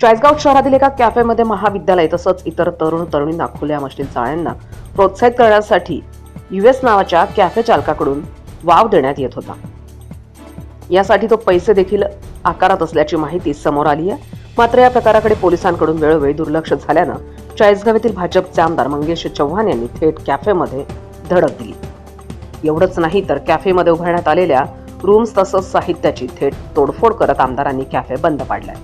चाळीसगाव शहरातील एका कॅफेमध्ये महाविद्यालय तसंच इतर तरुण तरुणींना खुल्या मशीन चाळ्यांना प्रोत्साहित करण्यासाठी युएस नावाच्या कॅफे चालकाकडून वाव देण्यात येत होता. यासाठी तो पैसे देखील आकारात असल्याची माहिती समोर आली आहे. मात्र या प्रकाराकडे पोलिसांकडून वेळोवेळी दुर्लक्ष झाल्यानं चाळीसगाव येथील भाजपचे आमदार मंगेश चव्हाण यांनी थेट कॅफेमध्ये धडक दिली. एवढंच नाही तर कॅफेमध्ये उभारण्यात आलेल्या रूम्स तसंच साहित्याची थेट तोडफोड करत आमदारांनी कॅफे बंद पाडलाय.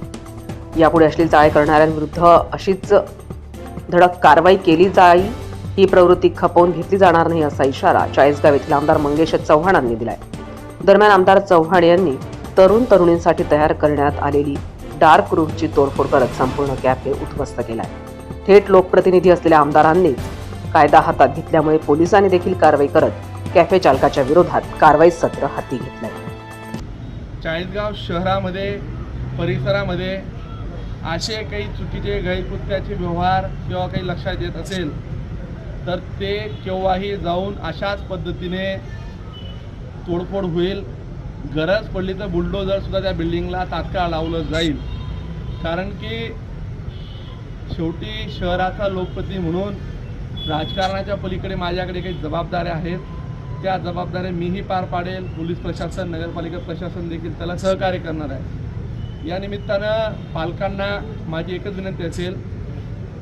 यापुढे अश्लील चाळे करणाऱ्यांविरुद्ध अशीच धडक कारवाई केली जाईल ही प्रवृत्ती खपवून घेतली जाणार नाही असा इशारा चाळीसगाव येथील आमदार मंगेश चव्हाणांनी दिलाय. दरम्यान आमदार चव्हाण यांनी तरुण तरुणींसाठी तयार करण्यात आलेली डार्क रूमची तोडफोड करत संपूर्ण कॅफे उद्ध्वस्त केलाय. थेट लोकप्रतिनिधी असलेल्या आमदारांनीच कायदा हातात घेतल्यामुळे पोलिसांनी देखील कारवाई करत कॅफे चालकाच्या विरोधात कारवाई सत्र हाती घेतलंय. चाळीसगाव शहरामध्ये परिसरामध्ये असे काही चुकीचे गैरकृत्याचे व्यवहार किंवा काही लक्षात येत असेल तर ते केव्हाही जाऊन अशाच पद्धतीने तोडफोड होईल. गरज पडली तर बुलडोजरसुद्धा त्या बिल्डिंगला तात्काळ लावलं जाईल. कारण की शेवटी शहराचा लोकप्रती म्हणून राजकारणाच्या पलीकडे माझ्याकडे काही जबाबदाऱ्या आहेत. त्या जबाबदाऱ्या मीही पार पाडेल. पोलीस प्रशासन नगरपालिका प्रशासन देखील त्याला सहकार्य करणार आहे. या निमित्तानं पालकांना माझी एकच विनंती असेल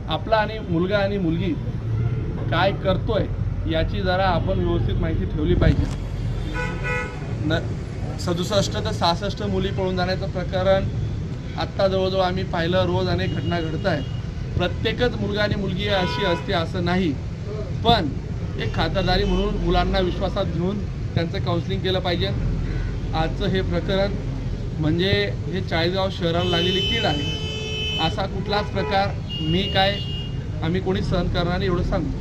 आपला आणि मुलगा आणि मुलगी काय करतोय याची जरा आपण व्यवस्थित माहिती ठेवली पाहिजे. न सदुसष्ट ते सहासष्ट मुली पळून जाण्याचं प्रकरण आत्ता जवळजवळ आम्ही पाहिलं रोज अनेक घटना घडत आहेत. प्रत्येकच मुलगा आणि मुलगी अशी असते असं नाही. पण एक खातरदारी म्हणून मुलांना विश्वासात घेऊन त्यांचं काउन्सिलिंग केलं पाहिजे. आजचं हे प्रकरण म्हणजे हे चाळीसगाव शहराला लागलेली कीड आहे. असा कुठलाच प्रकार मी काय आम्ही कोणी सहन करणार नाही एवढं सांगतो.